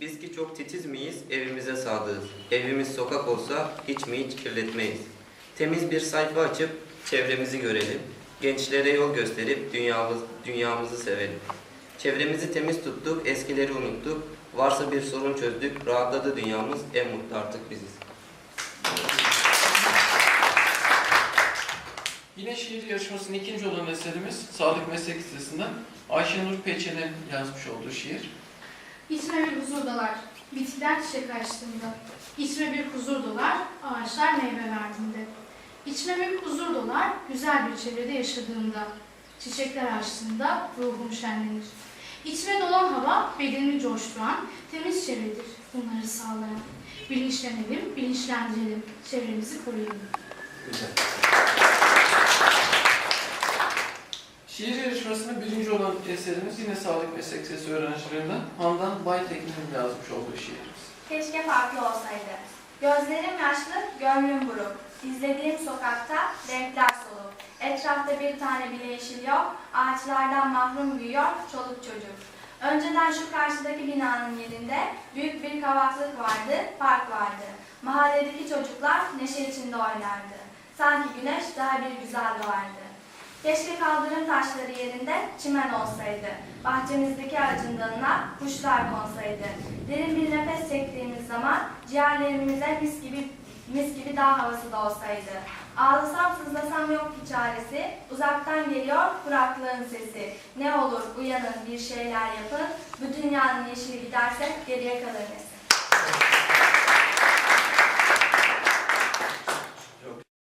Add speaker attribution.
Speaker 1: Biz ki çok titiz miyiz, evimize sadığız. Evimiz sokak olsa hiç mi hiç kirletmeyiz. Temiz bir sayfa açıp çevremizi görelim. Gençlere yol gösterip dünyamız, dünyamızı sevelim. Çevremizi temiz tuttuk, eskileri unuttuk. Varsa bir sorun çözdük, rahatladı dünyamız, en mutlu artık biziz.
Speaker 2: Yine şiir yarışmasının ikinci olan eserimiz Sağlık Meslek Lisesi'nden Ayşenur Peçen'in yazmış olduğu şiir.
Speaker 3: İçime bir huzur dolar, bitkiler çiçek açtığında. İçime bir huzur dolar, ağaçlar meyve verdiğinde. İçime bir huzur dolar, güzel bir çevrede yaşadığımda. Çiçekler açtığında ruhum şenlenir. İçime dolan hava, bedenimi coşturan, temiz çevredir bunları sağlayan. Bilinçlenelim, bilinçlendirelim, çevremizi koruyalım.
Speaker 2: Güzel. Yarışmasının birinci olan eserimiz yine Sağlık Meslek Lisesi öğrencilerinden Handan Baytekin'in yazmış olduğu şiirimiz.
Speaker 4: Keşke farklı olsaydı. Gözlerim yaşlı, gönlüm buruk. İzlediğim sokakta renkler soluk. Etrafta bir tane bile yeşil yok. Ağaçlardan mahrum büyüyor çoluk çocuk. Önceden şu karşıdaki binanın yerinde büyük bir kavaklık vardı, park vardı. Mahalledeki çocuklar neşe içinde oynardı. Sanki güneş daha bir güzel doğardı. Keşke kaldırım taşları yerinde çimen olsaydı. Bahçemizdeki ağacın dalına kuşlar konsaydı. Derin bir nefes çektiğimiz zaman ciğerlerimize mis gibi mis gibi dağ havası da olsaydı. Ağlasam sızlasam yok ki çaresi, uzaktan geliyor kuraklığın sesi. Ne olur uyanın bir şeyler yapın, bu dünyanın yeşili giderse geriye kalır nesil.